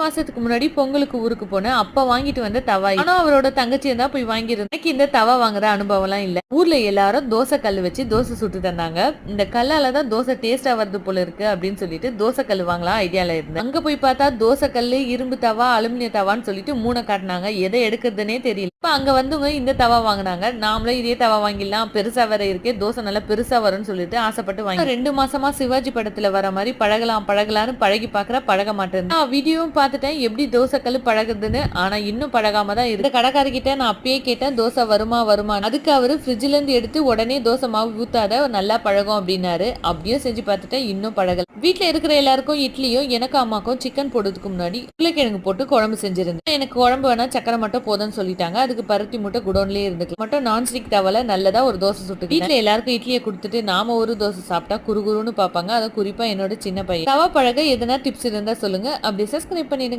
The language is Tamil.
மாசத்துக்கு முன்னாடி பொங்கலுக்கு ஊருக்கு போனேன். அப்ப வாங்கிட்டு வந்த தவா. ஆனா அவரோட தங்கச்சி தான் போய் வாங்கியிருந்தேன். எனக்கு இந்த தவா வாங்குற அனுபவம்லாம் இல்ல. ஊர்ல எல்லாரும் தோசை கல் வச்சு தோசை சுட்டு தந்தாங்க. இந்த கல்லால தான் தோசை டேஸ்டா வருது போல இருக்கு அப்படின்னு சொல்லிட்டு தோசை கல் வாங்கலாம் ஐடியால இருந்தேன். அங்க போய் பார்த்தா தோசை கல் இரும்பு தவா அலுமினிய தவான்னு சொல்லிட்டு மூணை காட்டினாங்க. எதை எடுக்கிறதுனே தெரியல. இப்ப அங்க வந்தவங்க இந்த தவா வாங்கினாங்க. நாமளும் இதே தவா வாங்கிடலாம். பெருசா வேற இருக்கே. தோசை நல்லா பெருசா வரும்னு சொல்லிட்டு ஆசைப்பட்டு வாங்கி ரெண்டு மாசமா சிவாஜி படத்துல வர மாதிரி பழகலாம் பழகலாம்னு பழகி பாக்குற பழக மாட்டேன். நான் வீடியோவும் பார்த்துட்டேன். எப்படி தோசை கல் பழகுதுன்னு ஆனால் இன்னும் பழகாம தான் இருக்கு. கடைக்காரர்கிட்ட நான் அப்பயே கேட்டேன் தோசை வருமா வருமா அதுக்கு அவர் ஃப்ரிட்ஜ்லேருந்து எடுத்து உடனே தோசை மாவு ஊத்தாத நல்லா பழகும் அப்படின்னாரு. அப்படியும் செஞ்சு பார்த்துட்டேன் இன்னும் பழகல. வீட்டில் இருக்கிற எல்லாருக்கும் இட்லியும் எனக்கு அம்மாக்கும் சிக்கன் போடுறதுக்கு முன்னாடி உருளைக்கிழங்கு போட்டு குழம்பு செஞ்சிருந்தேன். எனக்கு குழம்பு வேணா சக்கரை மட்டும் போதும்னு சொல்லிட்டாங்க. அதுக்கு பருத்தி முட்டை குடோன்லயே இருந்துக்கலாம். மட்டும் நான்ஸ்டிக் தவல நல்லதா ஒரு தோசை சுட்டு வீட்டில் எல்லாருக்கும் இட்லியை கொடுத்துட்டு நாம ஒரு தோசை சாப்பிட்டா குறுகுறுன்னு பார்ப்பாங்க. அதை குறிப்பா என்னோட சின்ன பையன். தவா பழக எதனா டிப்ஸ் இருந்தா சொல்லுங்க. அப்படி சப்ஸ்கிரைப் பண்ணிடுங்க.